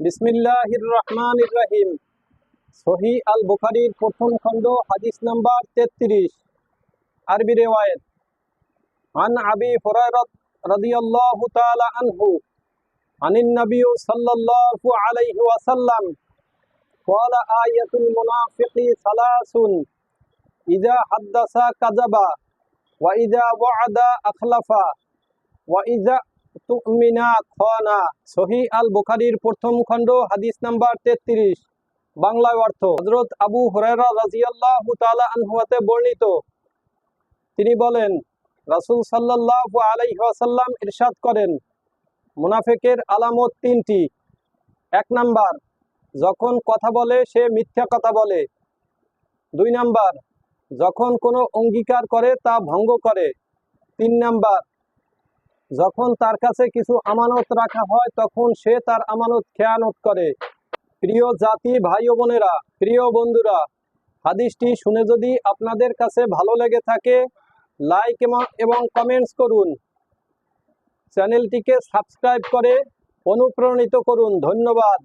বিসমিল্লাহির রহমানির রহিম সহি আল বুখারীর প্রথম খণ্ড হাদিস নাম্বার তেত্রিশ আরবি রেওয়ায়েত عن أبي هريرة رضي الله تعالى عنه عن النبي صلى الله عليه وسلم قال آية المنافق ثلاث إذا حدث كذب وإذا وعد أخلف وإذا তুমিনা খানা সহি আল বুখারীর প্রথম খণ্ড, হাদিস নাম্বার তেত্রিশ, বাংলায় অর্থ। হজরত আবু হরেরা রাজিয়াল্লাহু তাআলা আনহুয়াতে বর্ণিত। তিনি বলেন, রাসূল সাল্লাল্লাহু আলাইহি ওয়াসাল্লাম ইরশাদ করেন, মুনাফেকের আলামত তিনটি। এক নাম্বার, যখন কথা বলে, সে মিথ্যা কথা বলে। দুই নাম্বার, যখন কোনো অঙ্গীকার করে, তা ভঙ্গ করে। তিন নাম্বার যখন তার কাছে কিছু আমানত রাখা হয়, তখন সে তার আমানত খেয়ানত করে। প্রিয় জাতি ভাই বোনেরা প্রিয় বন্ধুরা, হাদিসটি শুনে যদি আপনাদের কাছে ভালো লেগে থাকে লাইক এবং কমেন্টস করুন। চ্যানেলটিকে সাবস্ক্রাইব করে অনুপ্রাণিত করুন। ধন্যবাদ।